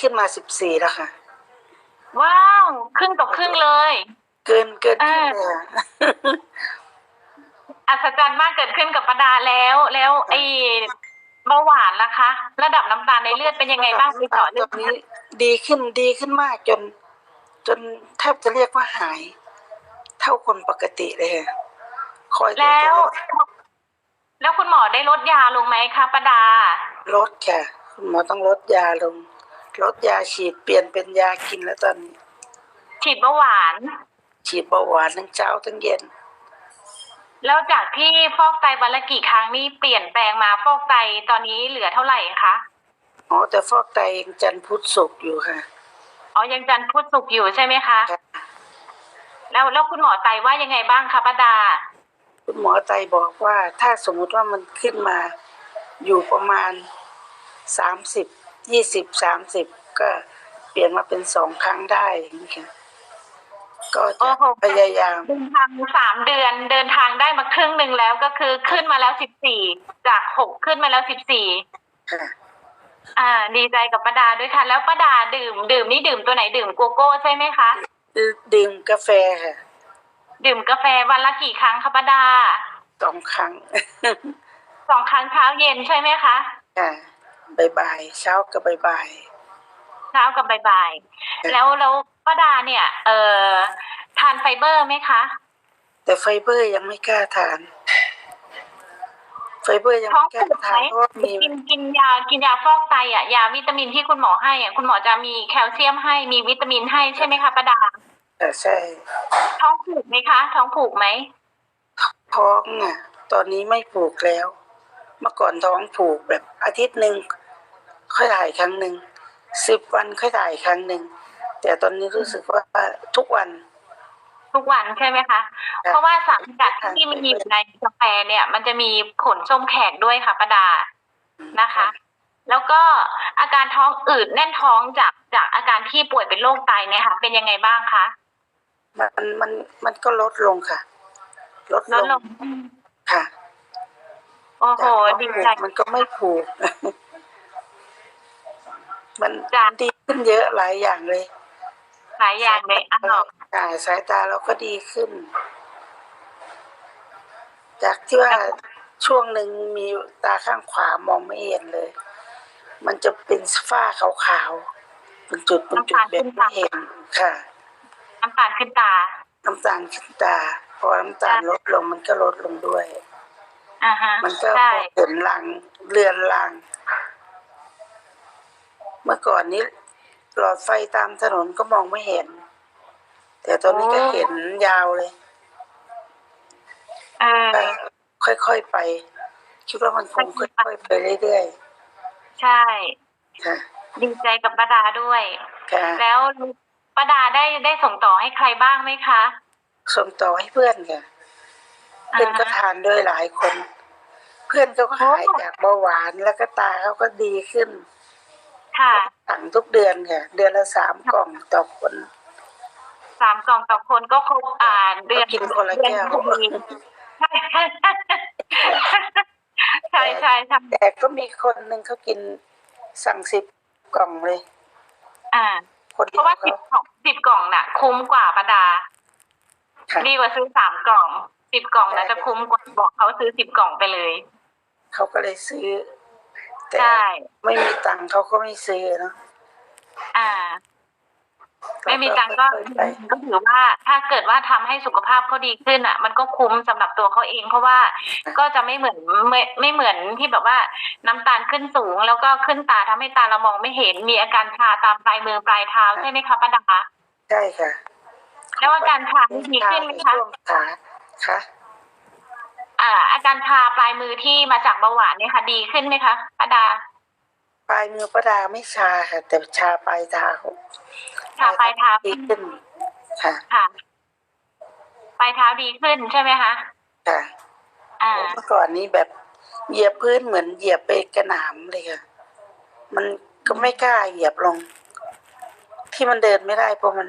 ขึ้นมาสิบสี่แล้วค่ะ ว้าวครึ่งต่อครึ่งเลย เกินเกินครึ่งอ่าเลยอะอัศจรรย์มากเกิดขึ้นกับประดาแล้ว แล้วไอ้เบาหวานล่ะคะ ระดับน้ำตาลในเลือดเป็นยังไงบ้างไปต่อตเนื่อองนนี้ ดีขึ้นดีขึ้นมากจน จนแทบจะเรียกว่าหาย เท่าคนปกติเลยค่ะคอยแต่แล้วจะแล้วคุณหมอได้ลดยาลงไหมคะประดาลดค่ะ คุณหมอต้องลดยาลง ลดยาฉีดเปลี่ยนเป็นยากินแล้วตอนนี้ ฉีดเบาหวาน ฉีดเบาหวานทั้งเช้าทั้งเย็น แล้วจากที่ฟอกไตวันละกี่ครั้งนี่เปลี่ยนแปลงมาฟอกไตตอนนี้เหลือเท่าไหร่คะอ๋อแต่ฟอกไตยังจันทร์พุธศุกร์อยู่ค่ะอ๋อยังจันทร์พุธศุกร์อยู่ใช่ไหมคะค่ะแล้วแล้วคุณหมอไตว่ายังไงบ้างคะป้าดา คุณหมอไตบอกว่าถ้าสมมุติว่ามันขึ้นมาอยู่ประมาณสามสิบ ยี่สิบสามสิบก็เปลี่ยนมาเป็นสองครั้งได้อย่างนี้ค่ะก็โอ้จะโหพยายามเดินทางสามเดือนเดินทางได้มาครึ่งหนึ่งแล้วก็คือขึ้นมาแล้วสิบสี่จากหกขึ้นมาแล้วสิบสี่ค่ะอ่า ดีใจกับป้าดาด้วยค่ะ แล้วป้าดาดื่ม ดื่มนี่ดื่มตัวไหนดื่มโกโก้ใช่ไหมคะดื่มกาแฟค่ะ ดื่มกาแฟวันละกี่ครั้งคะป้าดาสองครั้งสองครั้งเช้าเย็นใช่ไหมคะค่ะ บ่ายๆเช้ากับบ่ายเช้ากับบ่ายๆแล้วแล้วป้าดาเนี่ย เอ่อทานไฟเบอร์ไหมคะ ๆแต่ไฟเบอร์ยังไม่กล้าทาน ไฟเบอร์ยังท้องไม่กล้าผูกไหทามนเพราะว่ามีกินกินยากินยาฟอกไตอะยาวิตามินที่คุณหมอให้อะคุณหมอจะมีแคลเซียมให้มีวิตามินให้ใช่ไหมคะป้าดา แต่ใช่ ท้องผูกไหมคะ ท้องผูกไหมท้องอะ ตอนนี้ไม่ผูกแล้ว เมื่อก่อนท้องผูกแบบอาทิตย์หนึ่ง ค่อยถ่ายครั้งหนึ่งสิบวันค่อยถ่ายครั้งหนึ่งแต่ตอนนี้รู้สึกว่าทุกวัน ทุกวันใช่ไหมคะ เพราะว่าสารสกัดที่มันมีอยู่ในกาแฟเนี่ย มันจะมีผลส้มแขกด้วยค่ะป้าดานะคะ แล้วก็อาการท้องอืดแน่นท้องจากจากอาการที่ป่วยเป็นโรคไตเนี่ยค่ะ เป็นยังไงบ้างคะมันมันมันก็ลดลงค่ะ ลดลลดงลงค่ะโอ้โหจากดีผูใจกมันก็ไม่ผูก มันจ้ะดีขึ้นเยอะหลายอย่างเลย หลายอย่างเลยอ้าวอ่าสายตาเราก็ดีขึ้น จากที่ว่าช่วงหนึ่งมีตาข้างขวามองไม่เห็นเลย มันจะเป็นฝ้าขาวๆเป็นจุดเป็นจุดแบบไม่เห็นค่ะ น้ำตาลขึ้นตา น้ำตาลขึ้นตา พอน้ำตาลลดลงมันก็ลดลงด้วยอ่าฮะมันก็ใช่เห็นลางเรือนลาง เมื่อก่อนนี้ หลอดไฟตามถนนก็มองไม่เห็น แต่ตอนนี้ก็เห็นยาวเลยเออก็ค่อยๆไป คิดว่ามันคงค่อยๆไปเรื่อยใช่ๆค่ะดีใจกับป้าดาด้วยค่ะแล้วป้าดาได้ได้ส่งต่อให้ใครบ้างไหมคะ ส่งต่อให้เพื่อนค่ะเพื่อนก็ทานด้วยหลายคน เพื่อนเขาก็หายจากเบาหวานแล้วก็ตาเขาก็ดีขึ้น ค่ะสั่งทุกเดือนค่ะ เดือนละสามกล่องต่อคนสามกล่องต่อคนก็ครบอ่าเดือนก็กินคนละแก้วเดือนพอดีใช่ใช่ใช่ใช่ใช่แต่ก็มีคนหนึ่งเขากินสั่งสิบกล่องเลย อ่าคนเพเดียวราะว่าสิบเขากล่องสิบกล่องน่ะ คุ้มกว่าป้าดาค่ะดีกว่าซื้อสามกล่องสิบกล่องนะจะคุ้มกว่าบอกเขาซื้อสิบกล่องไปเลย เขาก็เลยซื้อ แต่ใช่ ไม่มีตังค์เขาก็ไม่ซื้อเนาะอ่า ไม่มีตังค์ก็ค่อยๆไปก็ถือว่าถ้าเกิดว่าทำให้สุขภาพเขาดีขึ้นอะ มันก็คุ้มสำหรับตัวเขาเอง เพราะว่าก็จะไม่เหมือนไม่ไม่เหมือนที่แบบว่าน้ำตาลขึ้นสูง แล้วก็ขึ้นตาทำให้ตาเรามองไม่เห็น มีอาการชาตามปลายมือปลายเท้าใช่ไหมคะป้าดา ใช่ค่ะแล้วอาการชานี่ดีขึ้นไหมคะ ช่วงขาค่ะ อ่าอาการชาปลายมือที่มาจากเบาหวานเนี่ยค่ะดีขึ้นไหมคะป้าดา ปลายมือประดาไม่ชาค่ะ แต่ชาปลายเท้าชาปลายเท้าดีขึ้นค่ะค่ะ ปลายเท้าดีขึ้นใช่ไหมคะค่ะอ่าเมื่อก่อนนี้แบบเหยียบพื้นเหมือนเหยียบไปกระหน่ำเลยค่ะ มันก็ไม่กล้าเหยียบลง ที่มันเดินไม่ได้เพราะมัน